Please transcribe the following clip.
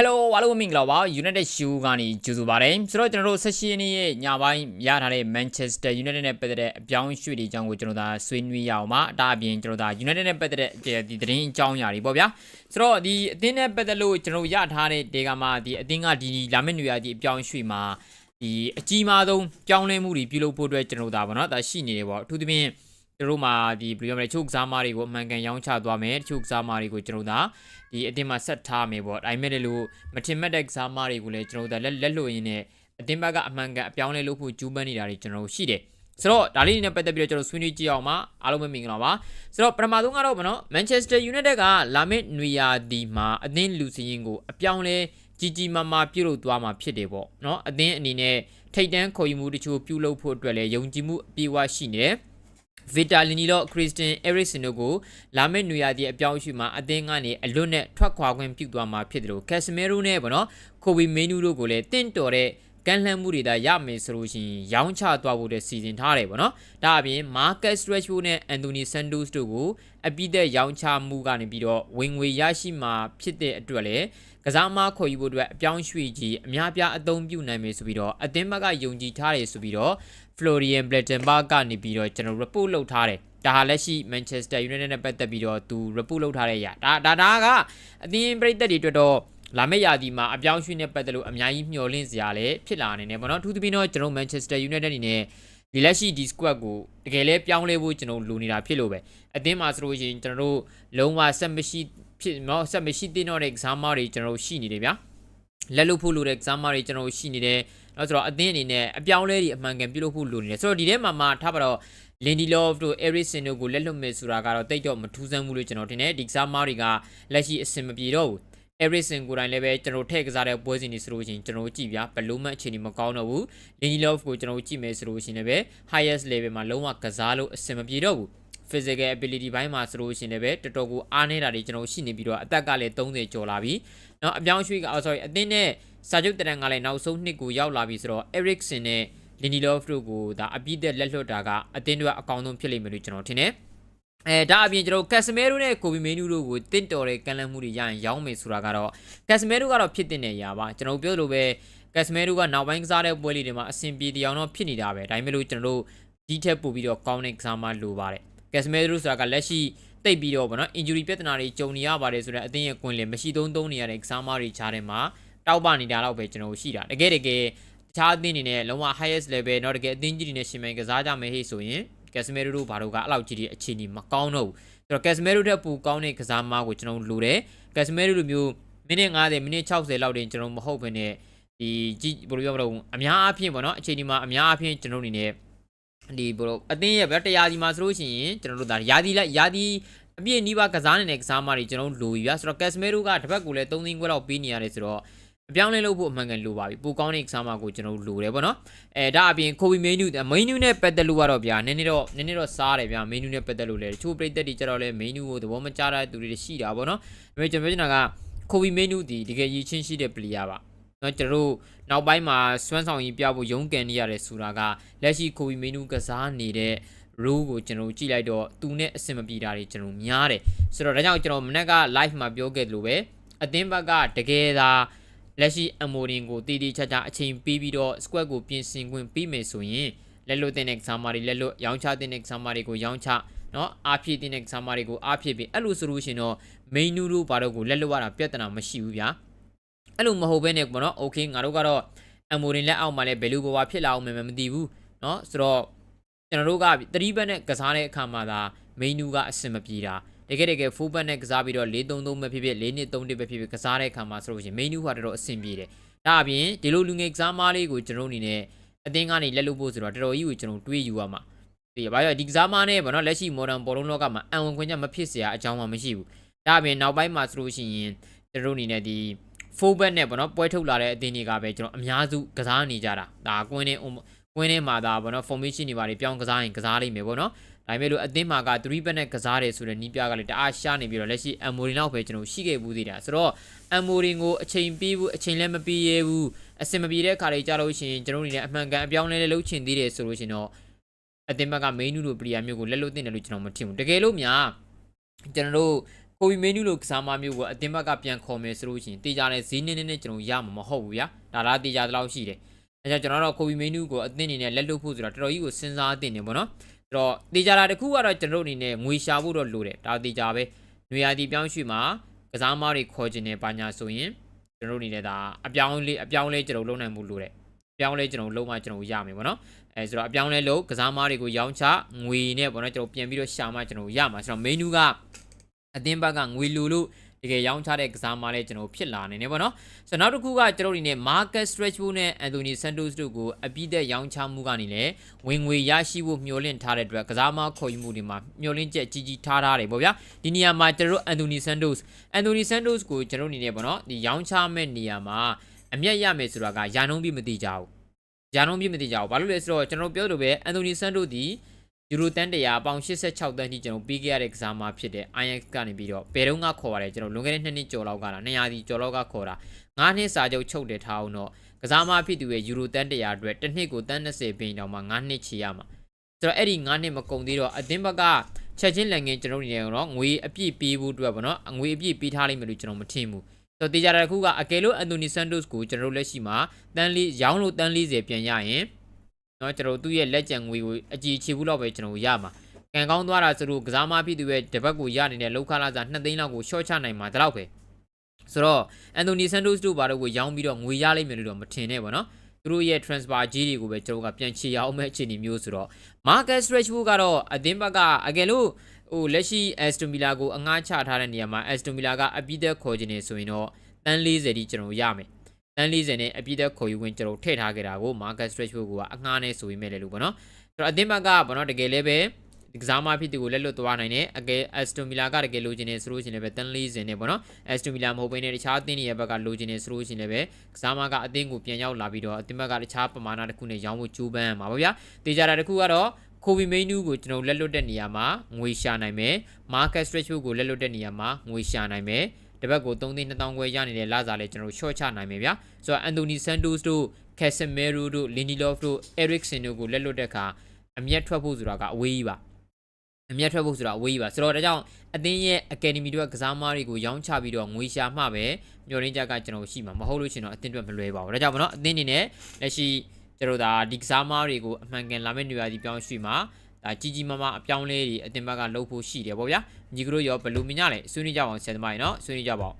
Hello အားလုံးမင်္ဂလာပါ United Show ကနေကြိုဆိုပါရစေဆိုတော့ကျွန်တော်တို့ဆက်ရှင်နေ့ရဲ့ညပိုင်းရထားတဲ့ Manchester United နဲ့ပတ်သက်တဲ့အပြောင်းအရွှေ့တွေအကြောင်းကိုကျွန်တော်ဒါဆွေးနွေးရအောင်ပါအတားအပြင်ကျွန်တော်ဒါ United နဲ့ပတ်သက်တဲ့ဒီသတင်းအကြောင်းအရာတွေပေါ့ဗျာဆိုတော့ဒီအသင်းနဲ့ပတ်သက်လို့ကျွန်တော်ရထားတဲ့ဒေဂါမှာဒီအသင်းကဒီလာမယ့်နေရာဒီအပြောင်းအရွှေ့မှာဒီအကြီးမားဆုံးပြောင်းလဲမှုတွေပြုလုပ်ဖို့အတွက်ကျွန်တော်ဒါပေါ့နော်ဒါရှိနေတယ်ပေါ့အထူးသဖြင့် ကျွန်တော်တို့မှာဒီဘယ်လိုပြောမလဲချုပ်ကစားမားတွေကိုအမှန်ကန်ရောင်းချသွားမယ်ချုပ်ကစားမားတွေကိုကျွန်တော်ဒါဒီအတင်းမှာဆက်ထားမယ်ပေါ့ဒါပေမဲ့လည်းမထင်မှတ်တဲ့ကစားမားတွေကိုလည်းကျွန်တော်တို့လက်လက်လို့ရင်းနဲ့အတင်းဘက်ကအမှန်ကန်အပြောင်းလဲလုပ်ဖို့ကြိုးပမ်းနေတာတွေကျွန်တော်တို့ရှိတယ်ဆိုတော့ဒါလေးတွေနဲ့ပတ်သက်ပြီးတော့ကျွန်တော်ဆွေးနွေးကြည့်အောင်ပါအားလုံးပဲမင်္ဂလာပါဆိုတော့ပထမဆုံးကတော့ဗောနော် Manchester United ကလာမယ့်နွေရာသီမှာအသင်းလူစည်းရင်ကိုအပြောင်းလဲကြီးကြီးမားမားပြုလုပ်သွားမှာဖြစ်တယ်ပေါ့နော်အသင်းအနေနဲ့ထိတ်တန်းခေါ်ယူမှုတချို့ပြုလုပ်ဖို့အတွက်လည်းယုံကြည်မှုအပြည့်အဝရှိနေတယ် ဗီတာလီနီတော့ခရစ်စတင်အဲရစ်စင်တို့ကိုလာမယ့်နွေရာသီအပြောင်းအရွှေ့မှာအသင်းကနေအလွတ်နဲ့ထွက်ခွာခွင့်ပြုသွားမှာဖြစ်တယ်လို့ကက်စမဲရိုနဲ့ဗောနော်ကိုဘီမေနူတို့ကိုလည်းတင့်တော်တဲ့ကန်လှမ်းမှုတွေဒါရမယ်ဆိုလို့ရှိရင်ရောင်းချသွားဖို့တဲ့စီစဉ်ထားတယ်ဗောနော်ဒါအပြင်မာကတ်စရက်ချိုနဲ့အန်တိုနီဆန်တိုစ်တို့ကိုအပိသက်ရောင်းချမှုကနေပြီးတော့ဝင်ငွေရရှိမှာဖြစ်တဲ့အတွက်လည်းကစားမခေါ်ယူဖို့အတွက်အပြောင်းရွှေ့ကြီးအများပြားအသုံးပြုနိုင်မယ်ဆိုပြီးတော့အသင်းဘက်ကယုံကြည်ထားတယ်ဆိုပြီးတော့ Florian Blettenberg ကနေပြီးတော့ကျွန်တော် report လုပ်ထားတယ်ဒါဟာလက်ရှိ Manchester United နဲ့ပတ်သက်ပြီးတော့သူ report လုပ်ထားတဲ့အရာဒါဒါဒါကအသင်းပြည်သက်တွေအတွက်တော့လာမယ့်ရာသီမှာအပြောင်းရွှေ့နဲ့ပတ်သက်လို့အများကြီးမျှော်လင့်စရာလည်းဖြစ်လာနေတယ်ပေါ့နော်အထူးသဖြင့်တော့ကျွန်တော် Manchester United အနေနဲ့ဒီလက်ရှိဒီ squad ကိုတကယ်လဲပြောင်းလဲဖို့ကျွန်တော်လိုနေတာဖြစ်လို့ပဲအသင်းမှာဆိုလို့ရှိရင်ကျွန်တော်တို့လုံးဝဆက်မရှိဖြစ်နော်ဆက်မရှိသင့်တော့တဲ့ exam တွေကျွန်တော်တို့ရှိနေတယ်ဗျာလက်လို့ဖို့လိုတဲ့ exam တွေကျွန်တော်တို့ရှိနေတယ် တော့ဆိုတော့အသင်းအနေနဲ့အပြောင်းလဲတွေအမှန်ကန်ပြုလုပ်ဖို့လိုနေတယ်ဆိုတော့ဒီထဲမှာမှထားပါတော့ Lindy Love တို့ Eriksen တို့ကိုလက်လွတ်မယ်ဆိုတာကတော့တိတ်တော့မထူးဆန်းဘူးလို့ကျွန်တော်ထင်တယ်ဒီကစားမားတွေကလက်ရှိအဆင်မပြေတော့ဘူး Eriksen ကိုယ်တိုင်လည်းပဲကျွန်တော်ထည့်ကစားတဲ့ပွဲစဉ်တွေဆိုလို့ရှိရင်ကျွန်တော်ကြည့်ပြဘလုံးမအခြေအနေမကောင်းတော့ဘူး Lindy Love ကိုကျွန်တော်ကြည့်မယ်ဆိုလို့ရှိရင်လည်းပဲ highest level မှာလုံးဝကစားလို့အဆင်မပြေတော့ဘူး physical ability ဘိုင်းမှာဆိုလို့ရှိရင်လည်းပဲတော်တော်ကိုအားနေတာတွေကျွန်တော်ရှိနေပြီးတော့အသက်ကလည်း30ကျော်လာပြီ။နောက်အပြောင်းရွှေ့က sorry အသင်းနဲ့စာချုပ်တရံကလည်းနောက်ဆုံးနှစ်ကိုရောက်လာပြီဆိုတော့ Ericsson နဲ့ Lindelof တို့ကိုဒါအပြည့်သက်လက်လွတ်တာကအသင်းတွေကအကောင်းဆုံးဖြစ်လိမ့်မယ်လို့ကျွန်တော်ထင်တယ်။အဲဒါအပြင်ကျွန်တော်ကက်စမဲရိုနဲ့ကိုဘီမင်းနူတို့ကိုတင့်တော်တဲ့ကန့်လန့်မှုတွေရရင်ရောင်းမယ်ဆိုတာကတော့ကက်စမဲရိုကတော့ဖြစ်တဲ့နေရာပါကျွန်တော်ပြောလို့ပဲကက်စမဲရိုကနောက်ပိုင်းကစားတဲ့ပွဲလေးတွေမှာအဆင်ပြေတရားတော့ဖြစ်နေတာပဲဒါပေမဲ့လို့ကျွန်တော်တို့ဒီထက်ပိုပြီးတော့ကောင်းတဲ့ကစားမလိုပါတယ် ကက်စမဲဒရူဆိုတာကလက်ရှိတိတ်ပြီးတော့ဗောနော် injury ပြဿနာတွေကြုံနေရပါတယ်ဆိုတော့အသင်းရဲ့ကွင်လင်မရှိသုံးသုံးနေရတဲ့ကစားမတွေချားထဲမှာတောက်ပနေတာတော့ပဲကျွန်တော်ရှိတာတကယ်တကယ်တခြားအသင်းတွေနဲ့လုံးဝ highest level တော့တကယ်အသင်းကြီးတွေနဲ့ရှင်မြန်ကစားကြမယ်ဟေ့ဆိုရင်ကက်စမဲရိုတို့ဘာတို့ကအဲ့လောက်ကြီးဒီအခြေအနေမကောင်းတော့ဘူးဆိုတော့ကက်စမဲရိုတဲ့ပူကောင်းတဲ့ကစားမကိုကျွန်တော်လိုတယ်ကက်စမဲရိုလိုမျိုးမိနစ်90မိနစ်60လောက်တင်ကျွန်တော်မဟုတ်ဘဲနဲ့ဒီကြည့်ဘယ်လိုပြောမလို့အများအားဖြင့်ပေါ့နော်အခြေအနေမှာအများအားဖြင့်ကျွန်တော်အနေနဲ့ ဒီဘယ်လိုအသင်းရဲ့ဗျတရားဒီမှာဆိုလို့ရှိရင်ကျွန်တော်တို့ဒါယာဒီလိုက်ယာဒီအပြည့်နီးပါးကစားနေတဲ့ကစားမတွေကျွန်တော်လိုပြီဗျာဆိုတော့ကက်စမဲရိုကတစ်ပတ်ကိုလည်း3သိန်းခွဲလောက်ပေးနေရတယ်ဆိုတော့အပြောင်းလဲလုပ်ဖို့အမှန်ကန်လိုပါပြီပိုကောင်းတဲ့ exam ကိုကျွန်တော်လိုတယ်ပေါ့နော်အဲဒါအပြင်ကိုဘီမေနူမေနူနဲ့ပတ်သက်လို့ကတော့ဗျာနည်းနည်းတော့နည်းနည်းတော့စားတယ်ဗျာမေနူနဲ့ပတ်သက်လို့လည်းတချို့ပြည်သက်တွေကျတော့လည်းမေနူကိုသဘောမကျတဲ့သူတွေရှိတာပေါ့နော်ဒါပေမဲ့ကျွန်တော်ပြောချင်တာကကိုဘီမေနူဒီတကယ်ရည်ချင်းရှိတဲ့ player ပါ နော်ကျွန်တော်တို့နောက်ပိုင်းမှာစွမ်းဆောင်ရည်ပြဖို့ရုန်းကန်နေရတယ်ဆိုတာကလက်ရှိကိုဘီမေနူကစားနေတဲ့ rule ကိုကျွန်တော်ကြည့်လိုက်တော့သူနဲ့အဆင်မပြေတာတွေကျွန်တော်များတယ်ဆိုတော့ဒါကြောင့်ကျွန်တော်မနေ့က live မှာပြောခဲ့သလိုပဲအသင်းဘက်ကတကယ်သာလက်ရှိအမိုရင်ကိုတည်တည်ချာချာအချိန်ပေးပြီးတော့ squad ကိုပြင်ဆင်ခွင့်ပေးမယ်ဆိုရင်လက်လွတ်တဲ့ exam တွေလက်လွတ်ရောင်းချတဲ့ exam တွေကိုရောင်းချเนาะအားဖြည့်တဲ့ exam တွေကိုအားဖြည့်ပြီးအဲ့လိုဆိုလို့ရှင်တော့ main နူတို့ဘာတော့ကိုလက်လွတ်ရတာပြဿနာမရှိဘူးဗျာ အဲ့လိုမဟုတ်ဘဲနဲ့ပေါ့နော် okay ငါတို့ကတော့အမိုရင်လက်အောက်မှာလည်းဘယ်လိုဘဝဖြစ်လာအောင်မမသိဘူးเนาะဆိုတော့ကျွန်တော်တို့က3ဘက်နဲ့ကစားတဲ့အခါမှာသာ main နူကအဆင်မပြေတာတကယ်တကယ်4ဘတ်နဲ့ကစားပြီးတော့4-3-3ပဲဖြစ်ဖြစ်4-2-3-1ပဲဖြစ်ဖြစ်ကစားတဲ့အခါမှာဆိုလို့ရှိရင် main ဟာတော်တော်အဆင်ပြေတယ်။ဒါအပြင်ဒီလိုလူငယ်ကစားမားလေးကိုကျွန်တော်အနေနဲ့အသင်းကနေလက်လို့ဖို့ဆိုတော့တော်တော်ကြီးကိုကျွန်တော်တွေးယူရမှာ။ဒီဘာလို့ဒီကစားမားနဲ့ဗောနော်လက်ရှိ modern ဘောလုံးလောကမှာအံဝင်ခွင့်ချက်မဖြစ်เสียအကြောင်းမှမရှိဘူး။ဒါအပြင်နောက်ပိုင်းမှာဆိုလို့ရှိရင်ကျွန်တော်အနေနဲ့ဒီ 4ဘတ်နဲ့ဗောနော်ပွဲထုတ်လာတဲ့အသင်းတွေကပဲကျွန်တော်အများစုကစားနေကြတာ။ဒါကွင်းနဲ့ကွင်းထဲမှာဒါဗောနော် formation တွေပါတယ်ပြောင်းကစားရင်ကစားလိမ့်မယ်ဗောနော်။ဒါပေမဲ့လို့အသင်းမှာက3ဘက်နဲ့ကစားတယ်ဆိုတဲ့နီးပြကလည်းတအားရှားနေပြီးတော့လက်ရှိအမ်မိုရင်နောက်ပဲကျွန်တော်ရှိခဲ့ဘူးသေးတာဆိုတော့အမ်မိုရင်ကိုအချိန်ပေးဘူးအချိန်လည်းမပေးရဘူးအစင်မပြေတဲ့ခါလေးကြာလို့ရှိရင်ကျွန်တော်အနေနဲ့အမှန်ကန်အပြောင်းလဲလဲလုပ်ချင်သေးတယ်ဆိုလို့ရှင်တော့အသင်းဘက်က main နူလိုပရီယာမျိုးကိုလက်လို့တင်တယ်လို့ကျွန်တော်မထင်ဘူးတကယ်လို့များကျွန်တော်တို့ ကိုဗီမင်းနူးလို့ကစားမမျိုးကိုအတင်ဘက်ကပြန်ခေါ်မယ်ဆိုလို့ရှိရင်တေချာနဲ့ဈေးနည်းနည်းနဲ့ကျွန်တော်ရမှာမဟုတ်ဘူးဗျာဒါလားတေချာတလောက်ရှိတယ်အဲကြောင့်ကျွန်တော်တို့ကိုဗီမင်းနူးကိုအသင်းအနေနဲ့လက်လွတ်ဖို့ဆိုတာတော်တော်ကြီးကိုစဉ်းစားသင့်တယ်ပေါ့နော်အဲ့တော့တေချာတာတစ်ခုကတော့ကျွန်တော်တို့အနေနဲ့ငွေရှာဖို့တော့လိုတယ်ဒါတေချာပဲနွေရာသီပြောင်းရွှေ့မှာကစားမတွေခေါ်ခြင်းနဲ့ပါညာဆိုရင်ကျွန်တော်တို့အနေနဲ့ဒါအပြောင်းလေးအပြောင်းလဲကျွန်တော်လုပ်နိုင်မှုလိုတယ်အပြောင်းလဲကျွန်တော်လုံးဝကျွန်တော်ရမယ်ပေါ့နော်အဲဆိုတော့အပြောင်းလဲလို့ကစားမတွေကိုရောင်းချငွေနဲ့ပေါ့နော်ကျွန်တော်ပြန်ပြီးတော့ရှာမှကျွန်တော်ရမှာဆိုတော့ menu က အသင်းဘက်ကငွေလူလို့တကယ်ရောင်းချတဲ့ကစားမလဲကျွန်တော်ဖြစ်လာနေတယ်ပေါ့နော်ဆိုတော့နောက်တစ်ခုကကျွန်တော်ဒီနေ့ Marcus Rashford နဲ့ Anthony Santos တို့ကိုအပြည့်သက်ရောင်းချမှုကနေလည်းဝင်ငွေရရှိဖို့မျှော်လင့်ထားတဲ့အတွက်ကစားမခေါ်ယူမှုတွေမှာမျှော်လင့်ချက်ကြီးကြီးထားထားတယ်ပေါ့ဗျာဒီနေရာမှာကျွန်တော်တို့ Anthony Santos Anthony Santos ကိုကျွန်တော်အနေနဲ့ပေါ့နော်ဒီရောင်းချမဲ့နေရာမှာအမျက်ရမယ်ဆိုတာကယာနှုံးပြီးမသိကြဘူးယာနှုံးပြီးမသိကြဘူးဘာလို့လဲဆိုတော့ကျွန်တော်ပြောလို့ပဲ Anthony Santos ဒီ ယူရိုတန်100ပေါင်86တန်းထိကျွန်တော်ပြီးခဲ့ရတဲ့ကစားမဖြစ်တဲ့ Ajax ကနေပြီးတော့ဘယ်တော့မှခေါ်ရတယ်ကျွန်တော်လွန်ခဲ့တဲ့2နှစ်ကျော်လောက်ကလား200ဒီကျော်လောက်ကခေါ်တာ9နှစ်စာချုပ်ချုပ်တယ်ထားအောင်တော့ကစားမဖြစ်သူရဲ့ယူရိုတန်100အတွက်တစ်နှစ်ကိုတန်း20ဘင်းတောင်မှ9နှစ်ချီရမှာဆိုတော့အဲ့ဒီ9နှစ်မကုန်သေးတော့အသင်းဘက်ကချက်ချင်းလက်ငင်းကျွန်တော်အနေနဲ့တော့ငွေအပြည့်ပေးဖို့အတွက်ပေါ့နော်ငွေအပြည့်ပေးထားလိမ့်မယ်လို့ကျွန်တော်မထင်ဘူးဆိုတော့တေချာတဲ့ခုကအကယ်လို့အန်တိုနီဆန်တိုစ်ကိုကျွန်တော်တို့လက်ရှိမှာတန်းလေးရောင်းလို့တန်း40ပြန်ရရင် เนาะကျွန်တော်သူ့ရဲ့လက်ကျန်ငွေကိုအကြည့်ချေဘူးလောက်ပဲကျွန်တော်ရမှာကံကောင်းသွားတာဆိုလို့ကစားမဖြစ်သူရဲ့တပတ်ကိုရနေတဲ့လောက်ခလာစား2သိန်းလောက်ကိုရှော့ချနိုင်မှာဒါတော့ပဲဆိုတော့အန်တိုနီဆန်တိုစ်တို့ဘာလို့ကိုရောင်းပြီးတော့ငွေရလိမ့်မယ်လို့တော့မထင်နဲ့ပေါ့နော်သူတို့ရဲ့ transfer ကြီးတွေကိုပဲကျွန်တော်ကပြန်ချေရအောင်မဲ့အခြေအနေမျိုးဆိုတော့ Marcus Rashford ကတော့အသင်းဘက်ကအကယ်လို့ဟိုလက်ရှိ Aston Villa ကိုအငှားချထားတဲ့နေရာမှာ Aston Villa ကအပြည့်သက်ခေါ်ခြင်းနေဆိုရင်တော့တန်း40တိကျွန်တော်ရမယ် တန်း40နဲ့အပြည့်သက်ခေါ်ယူဝင်ကျွန်တော်ထည့်ထားခဲ့တာကို Marcus Rashford ကအငှားနဲ့ဆိုရင်မဲ့လေလို့ပေါ့နော်ဆိုတော့အသင်းဘက်ကပေါ့နော်တကယ်လည်းပဲဒီကစားမဖြစ်သူကိုလက်လွတ်သွားနိုင်တယ်အကယ် Aston Villa ကတကယ်လိုချင်နေဆိုလို့ရှိရင်လည်းပဲတန်း40နဲ့ပေါ့နော် Aston Villa မဟုတ်ဘဲနဲ့တခြားအသင်းတွေရဲ့ဘက်ကလိုချင်နေဆိုလို့ရှိရင်လည်းပဲကစားမကအသင်းကိုပြန်ရောက်လာပြီးတော့အသင်းဘက်ကတခြားပမာဏတစ်ခုနဲ့ရောင်းဖို့ကြိုးပမ်းမှာပါဗျာတေချာတာတစ်ခုကတော့ကိုဗီမိန်နူးကိုကျွန်တော်လက်လွတ်တဲ့နေရာမှာငွေရှာနိုင်မယ်မာကတ်စထရစ်ကိုလက်လွတ်တဲ့နေရာမှာငွေရှာနိုင်မယ် တပတ်ကို3သိန်း2000ခွဲရနေတဲ့လစာလဲကျွန်တော် short ချနိုင်မယ်ဗျာဆိုတော့အန်တိုနီဆန်တိုစ်တို့ကက်ဆမယ်ရိုတို့လင်ဒီလော့ဖ်တို့အဲရစ်ဆင်တို့ကိုလက်လွတ်တဲ့အခါအမျက်ထွက်ဖို့ဆိုတာကအဝေးကြီးပါအမျက်ထွက်ဖို့ဆိုတာအဝေးကြီးပါဆိုတော့ဒါကြောင့်အသင်းရဲ့ academy တို့ကကစားမားတွေကိုရောင်းချပြီးတော့ငွေရှာမှပဲမျှော်လင့်ချက်ကကျွန်တော်ရှိမှာမဟုတ်လို့ရှိရင်တော့အသင်းအတွက်မလွယ်ပါဘူးဒါကြောင့်မနော်အသင်းအနေနဲ့လက်ရှိကျွန်တော်ဒါဒီကစားမားတွေကိုအမှန်ကန်လာမယ့်နေရာဒီပြောင်းရွှေ့မှာ ဒါကြီးကြီးမားမားအပြောင်းလဲတွေအတင်ဘက်ကလှုပ်ဖို့ရှိတယ်ပေါ့ဗျာညီကတို့ရောဘယ်လိုမြင်ကြလဲဆွေးနွေးကြပါအောင်ဆရာသမားရေနော်ဆွေးနွေးကြပါအောင်